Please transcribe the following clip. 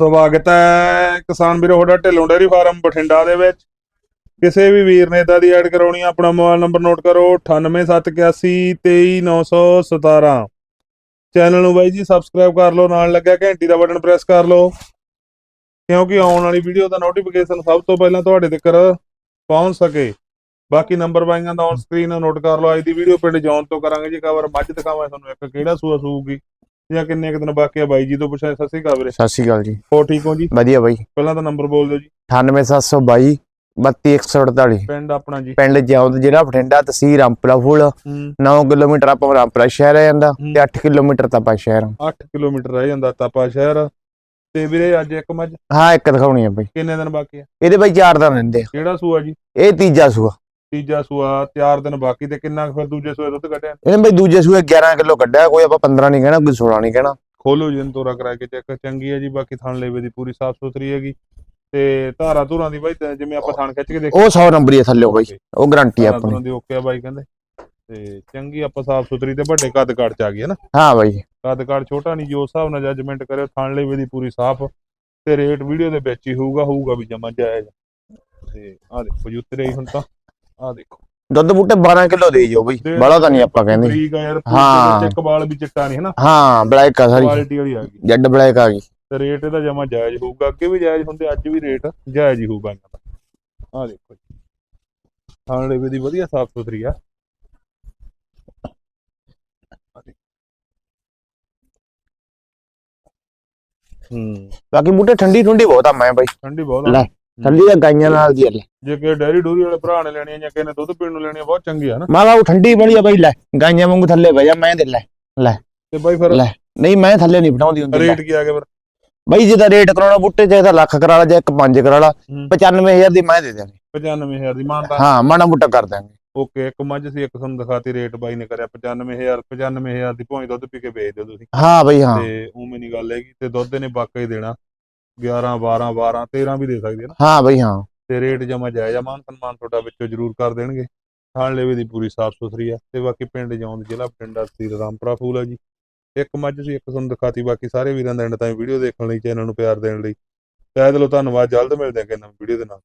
ਸਵਾਗਤ ਹੈ ਕਿਸਾਨ ਵੀਰੋ, ਤੁਹਾਡਾ ਢਿੱਲੋਂ ਡੇਅਰੀ ਫਾਰਮ ਬਠਿੰਡਾ ਦੇ ਵਿੱਚ। ਕਿਸੇ ਵੀ ਵੀਰ ਨੇ ਇਦਾਂ ਦੀ ਐਡ ਕਰਾਉਣੀ ਆ, ਆਪਣਾ ਮੋਬਾਈਲ ਨੰਬਰ ਨੋਟ ਕਰੋ 9871823917 ਚੈਨਲ ਨੂੰ ਬਾਈ ਜੀ ਸਬਸਕ੍ਰਾਈਬ ਕਰ ਲਓ, ਨਾਲ ਲੱਗਿਆ ਘੰਟੀ ਦਾ ਬਟਨ ਪ੍ਰੈਸ ਕਰ ਲਓ। ਕਿਉਂਕਿ ਆਉਣ ਵਾਲੀ ਵੀਡੀਓ ਦਾ ਨੋਟੀਫਿਕੇਸ਼ਨ ਸਭ ਤੋਂ ਪਹਿਲਾਂ ਤੁਹਾਡੇ ਤੱਕ ਪਹੁੰਚ ਸਕੇ। ਬਾਕੀ ਨੰਬਰ ਬਾਈਆਂ ਦਾ ਔਨ ਸਕਰੀਨ ਨੋਟ ਕਰ ਲਓ। ਅੱਜ ਦੀ ਵੀਡੀਓ ਪਿੰਡ ਜੌਨ ਤੋਂ ਕਰਾਂਗੇ ਜੀ ਕਵਰ ਮੱਝ ਦਿਖਾਵਾਂ ਤੁਹਾਨੂੰ ਇੱਕ ਕਿਹੜਾ ਸੂਆ ਸੂਗੀ ਜਾਂ ਕਿੰਨੇ ਕੁ ਦਿਨ ਬਾਕੀ ਆ ਬਾਈ ਜੀ ਤੋਂ ਪੁੱਛਿਆ ਸਤਿ ਸ਼੍ਰੀ ਅਕਾਲ ਵੀਰੇ। ਸਤਿ ਸ਼੍ਰੀ ਅਕਾਲ ਜੀ। ਹੋ ਠੀਕ ਹੋ ਜੀ? ਵਧੀਆ ਬਾਈ। ਪਹਿਲਾਂ ਤਾਂ ਨੰਬਰ ਬੋਲ ਦਿਓ ਜੀ। 98722 32148 ਪਿੰਡ ਆਪਣਾ ਜੀ। ਪਿੰਡ ਜਿਉਂਦ ਜ਼ਿਲ੍ਹਾ ਬਠਿੰਡਾ ਤਹਿਸੀਲ ਰਾਮਪੁਰਾ ਫੂਲ। ਹੂੰ। 9 ਕਿਲੋਮੀਟਰ ਆਪਾਂ ਰਾਮਪੁਰਾ ਸ਼ਹਿਰ ਆ ਜਾਂਦਾ। ਤੇ 8 ਕਿਲੋਮੀਟਰ ਤਪਾ ਸ਼ਹਿਰ ਆ। 8 ਕਿਲੋਮੀਟਰ ਰਹਿ ਜਾਂਦਾ ਤਾਪਾ ਸ਼ਹਿਰ। ਤੇ ਵੀਰੇ ਅੱਜ ਇੱਕ ਮੱਝ? ਹਾਂ ਇੱਕ ਦਿਖਾਉਣੀ ਆ ਬਾਈ। ਕਿੰਨੇ ਦਿਨ ਬਾਕੀ ਆ? ਇਹਦੇ ਬਾਈ ਚਾਰ ਦਿਨ ਰਹਿੰਦੇ ਆ। ਕਿਹੜਾ ਸੂਆ ਜੀ? ਇਹ ਤੀਜਾ ਸੂਆ। ਤੀਜਾ ਸੂਆ 4 ਦਿਨ ਬਾਕੀ ਤੇ ਕਿੰਨਾ ਕੁ ਫਿਰ ਦੂਜੇ ਸੂਏ ਦੁੱਧ ਕੱਢਿਆ? ਇਹਨੇ ਬਾਈ ਦੂਜੇ ਸੂਏ 11 ਕਿਲੋ ਕੱਢਿਆ ਕੋਈ ਆਪਾਂ 15 ਨਹੀਂ ਕਹਿਣਾ ਕੋਈ 16 ਨਹੀਂ ਕਹਿਣਾ। ਖੋਲੋ ਜੀ ਇਹਨੂੰ ਤੋਰਾ ਕਰਾ ਕੇ ਚੈੱਕ ਚੰਗੀ ਹੈ ਜੀ ਬਾਕੀ ਥਣ ਲੇਵੇ ਦੀ ਪੂਰੀ ਸਾਫ਼ ਸੁਥਰੀ ਹੈਗੀ। ਤੇ ਧਾਰਾ ਧੂਰਾਂ ਦੀ ਬਾਈ ਤੇ ਜਿਵੇਂ ਆਪਾਂ ਥਣ ਖਿੱਚ ਕੇ ਦੇਖੀ। ਉਹ 100 ਨੰਬਰ ਹੀ ਥੱਲੇ ਬਾਈ ਉਹ ਗਾਰੰਟੀ ਆਪਣੀ। ਧੂਰਾਂ ਦੀ ਓਕੇ ਆ ਬਾਈ ਕਹਿੰਦੇ। ਤੇ ਚੰਗੀ ਆਪਾਂ ਸਾਫ਼ ਸੁਥਰੀ ਤੇ ਵੱਡੇ ਕੱਦ ਕਾਠ ਚ ਆ ਗਈ ਹੈ ਨਾ। ਹਾਂ ਬਾਈ। ਕੱਦ ਕਾਠ ਛੋਟਾ ਨਹੀਂ ਜੋ ਹਿਸਾਬ ਨਾਲ ਜੱਜਮੈਂਟ ਕਰਿਓ ਥਣ ਲੇਵੇ ਦੀ ਪੂਰੀ ਸਾਫ਼। ਤੇ ਰੇਟ ਵੀਡੀਓ ਦੇ ਵਿੱਚ ਹੀ ਹੋਊਗਾ ਹੋਊਗਾ ਵੀ ਜਮਾ ਜਾਇਜ਼। ਤੇ ਆ ਦੇਖੋ ਜੀ ਉੱਤਰੇ ਹੀ ਹੁਣ ਤਾਂ। ਆ ਦੇਖੋ। ਦੁੱਧ ਬੂਟੇ 12 ਕਿਲੋ ਦੇ ਜੋ ਬਾਈ ਬੜਾ ਤਾਂ ਨਹੀਂ ਆਪਾਂ ਕਹਿੰਦੇ। ਠੀਕ ਆ ਯਾਰ ਹਾਂ। ਚੈੱਕ ਬਾਲ ਵੀ ਚਿੱਟਾ ਨਹੀਂ ਹੈ ਨਾ ਹਾਂ ਬਲੈਕ ਆ ਸਾਰੀ। ਕੁਆਲਿਟੀ ਵਾਲੀ ਆ ਗਈ। ਜੱਡ ਬਲੈਕ ਆ ਗਈ। ਤੇ ਰੇਟ ਇਹਦਾ ਜਮਾ ਜਾਇਜ਼ ਹੋਊਗਾ। ਅੱਗੇ ਵੀ ਜਾਇਜ਼ ਹੁੰਦੇ ਅੱਜ ਵੀ ਰੇਟ ਜਾਇਜ਼ ਹੀ ਹੋਊਗਾ ਇਹਨਾਂ ਦਾ। ਆ ਦੇਖੋ ਜੀ। ਥਾਣ ਲੇਵੇ ਦੀ ਵਧੀਆ ਸਾਫ਼ ਸੁਥਰੀ ਆ। ਹੂੰ। ਬਾਕੀ ਬੂਟੇ ਠੰਡੀ ਠੰਡੀ ਬਹੁਤ ਆ ਮੈਂ ਬਾਈ। ਠੰਡੀ ਬਹੁਤ ਆ। ਲੈ। ਠੰਡੀ ਤਾਂ ਗਾਈਆਂ ਨਾਲ ਦੀ ਲੈ ਜੇ ਕਿ ਡੈਰੀ ਡੂਰੀ ਵਾਲੇ ਭਰਾ ਨੇ ਲੈਣੀ ਆ ਜਾਂ ਕਿਸੇ ਨੇ ਦੁੱਧ ਪੀਣ ਨੂੰ ਲੈਣੀ ਆ ਬਹੁਤ ਚੰਗੀ ਆ ਨਾ। ਮੈਂ ਕਿਹਾ ਉਹ ਠੰਡੀ ਬੜੀ ਆ ਬਾਈ ਲੈ ਗਾਈਆਂ ਵਾਂਗੂ ਥੱਲੇ ਬਹਿ ਜਾ ਮੈਂ ਦੇ ਲੈ ਤੇ ਬਾਈ ਫਿਰ ਲੈ। ਨਹੀਂ ਮੈਂ ਥੱਲੇ ਨਹੀਂ ਬਿਠਾਉਂਦੀ ਹੁੰਦੀ ਲੈ। ਰੇਟ ਕੀ ਆ ਗਿਆ ਫਿਰ? ਬਾਈ ਜਿਹਦਾ ਰੇਟ ਕਰਾਉਣਾ ਬੁੱਟੇ ਚਾਹੇ ਤਾਂ ਲੱਖ ਕਰਾ ਲਾ ਜਾਂ ਇੱਕ ਪੰਜ ਕਰਾ ਲਾ ਹੂੰ। 95000 ਦੀ ਮੈਂ ਦੇ ਦਿਆਂਗੇ। 95000 ਦੀ ਮਾਨਤਾ। ਹਾਂ ਮਾੜਾ ਮੋਟਾ ਕਰ ਦਾਂਗੇ ਓਕੇ ਇੱਕ ਮੱਝ ਸੀ ਇੱਕ ਤੁਹਾਨੂੰ ਦਿਖਾਤੀ ਰੇਟ ਬਾਈ ਨੇ ਕਰਿਆ 95000 95000 ਦੀ ਭੋਈ ਦੁੱਧ ਪੀ ਕੇ ਵੇਚ ਦਿਓ ਤੁਸੀਂ। ਹਾਂ ਬਾਈ ਹਾਂ। ਤੇ ਉਵੇਂ ਨਹੀਂ ਗੱਲ ਹੈਗੀ ਤੇ ਦੁੱਧ ਨੇ ਵਾਕਈ ਦੇਣਾ। 11 12 12 13 ਵੀ ਦੇ ਸਕਦੇ ਆ ਨਾ। ਹਾਂ ਬਾਈ ਹਾਂ। ਤੇ ਰੇਟ ਜਮਾ ਜਾਇਜ਼ ਆ ਮਾਨ ਸਨਮਾਨ ਤੁਹਾਡਾ ਵਿੱਚੋਂ ਜ਼ਰੂਰ ਕਰ ਦੇਣਗੇ। ਥਾਣ ਲੇਵੇ ਦੀ ਪੂਰੀ ਸਾਫ਼ ਸੁਥਰੀ ਆ ਤੇ ਬਾਕੀ ਪਿੰਡ ਜੌਂਦ ਜ਼ਿਲ੍ਹਾ ਬਠਿੰਡਾ ਤਹਿਸੀਲ ਰਾਮਪੁਰਾ ਫੂਲ ਆ ਜੀ। ਇੱਕ ਮੱਝ ਸੀ ਇੱਕ ਤੁਹਾਨੂੰ ਦਿਖਾਤੀ ਬਾਕੀ ਸਾਰੇ ਵੀਰਾਂ ਦਾ ਐਂਡ ਤਾਈਂ ਵੀਡੀਓ ਦੇਖਣ ਲਈ ਚੈਨਲ ਨੂੰ ਪਿਆਰ ਦੇਣ ਲਈ। ਤਹਿ ਦਿਲੋਂ ਧੰਨਵਾਦ ਜਲਦ ਮਿਲਦੇ ਹਾਂ ਕਿ ਨਵੀਂ ਵੀਡੀਓ ਦੇ ਨਾਲ।